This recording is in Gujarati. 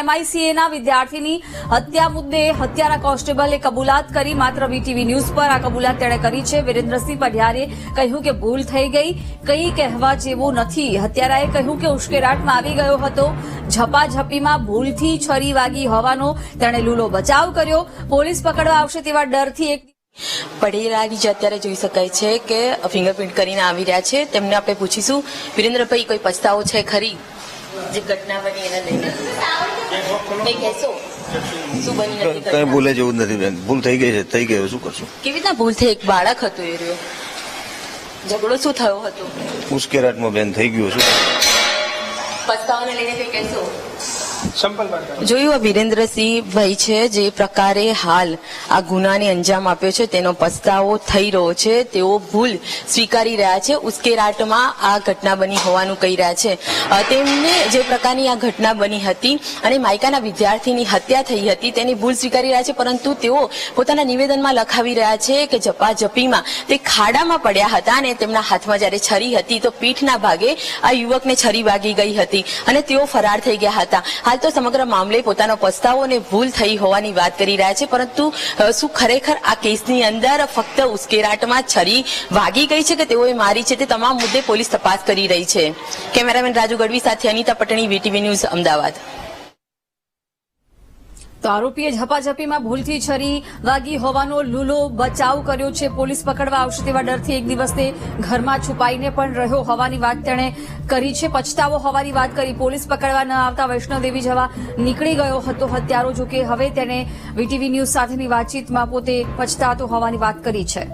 એમઆઈસીએના વિદ્યાર્થીની હત્યા મુદ્દે હત્યાના કોન્સ્ટેબલે કબૂલાત કરી. માત્ર વીટીવી ન્યૂઝ પર આ કબૂલાત તેણે કરી છે. વિરેન્દ્રસિંહ પઢિયારે કહ્યું કે ભૂલ થઈ ગઈ. કંઈ કહેવા જેવું નથી. હત્યારાએ કહ્યું કે ઉશ્કેરાટમાં આવી ગયો હતો. ઝપાઝપીમાં ભૂલથી છરી વાગી હોવાનો તેણે લૂલો બચાવ કર્યો. પોલીસ પકડવા આવશે તેવા ડરથી એક પઢેલાની જે અત્યારે જોઈ શકાય છે કે ફિંગરપ્રિન્ટ કરીને આવી રહ્યા છે. તેમને આપણે પૂછીશું. વિરેન્દ્રભાઈ, કોઈ પસ્તાવો છે ખરી? જે ઘટના બની એને લઈને? કહેશો? નથી કઈ ભૂલે જેવું નથી બેન. ભૂલ થઈ ગઈ છે થઈ ગયો શું કરશું? કેવી રીતના ભૂલ થઈ? એક બાળક હતો એ રહ્યો. ઝઘડો શું થયો હતો? ઉશ્કેરાટમાં બેન થઈ ગયો શું? પસ્તાવાને લઈને કઈ કહેશો? જોયું આ વિરેન્દ્રસિંહભાઈ છે જે પ્રકારે હાલ આ ગુનાને અંજામ આપ્યો છે, તેનો પસ્તાવો થઈ રહ્યો છે, તેઓ ભૂલ સ્વીકારી રહ્યા છે ઉશ્કેરાટમાં આ ઘટના બની હોવાનું કહી રહ્યા છે. તેમને જે પ્રકારની આ ઘટના બની હતી અને માયકાના વિદ્યાર્થીની હત્યા થઈ હતી તેની ભૂલ સ્વીકારી રહ્યા છે, પરંતુ તેઓ પોતાના નિવેદનમાં લખાવી રહ્યા છે કે ઝપાઝપીમાં તે ખાડામાં પડ્યા હતા અને તેમના હાથમાં જ્યારે છરી હતી તો પીઠના ભાગે આ યુવકને છરી વાગી ગઈ હતી અને તેઓ ફરાર થઈ ગયા હતા. હાલ તો સમગ્ર મામલે પોતાનો પસ્તાવો અને ભૂલ થઈ હોવાની વાત કરી રહ્યા છે, પરંતુ શું ખરેખર આ કેસની અંદર ફક્ત ઉશ્કેરાટમાં છરી વાગી ગઈ છે કે તેઓએ મારી છે તે તમામ મુદ્દે પોલીસ તપાસ કરી રહી છે? કેમેરામેન રાજુ ગઢવી સાથે અનિતા પટણી, વીટીવી ન્યૂઝ, અમદાવાદ. તો આરોપીએ ઝપાઝપીમાં ભૂલથી છરી વાગી હોવાનો લૂલો બચાવ કર્યો છે. પોલીસ પકડવા આવશે તેવા ડરથી એક દિવસ તે ઘરમાં છુપાઈને પણ રહ્યો હોવાની વાત તેણે કરી છે. પછતાવો હોવાની વાત કરી. પોલીસ પકડવા ન આવતા વૈષ્ણવદેવી જવા નીકળી ગયો હતો હત્યારો જો કે હવે તેણે વીટીવી ન્યૂઝ સાથેની વાતચીતમાં પોતે પછતાતો હોવાની વાત કરી છે.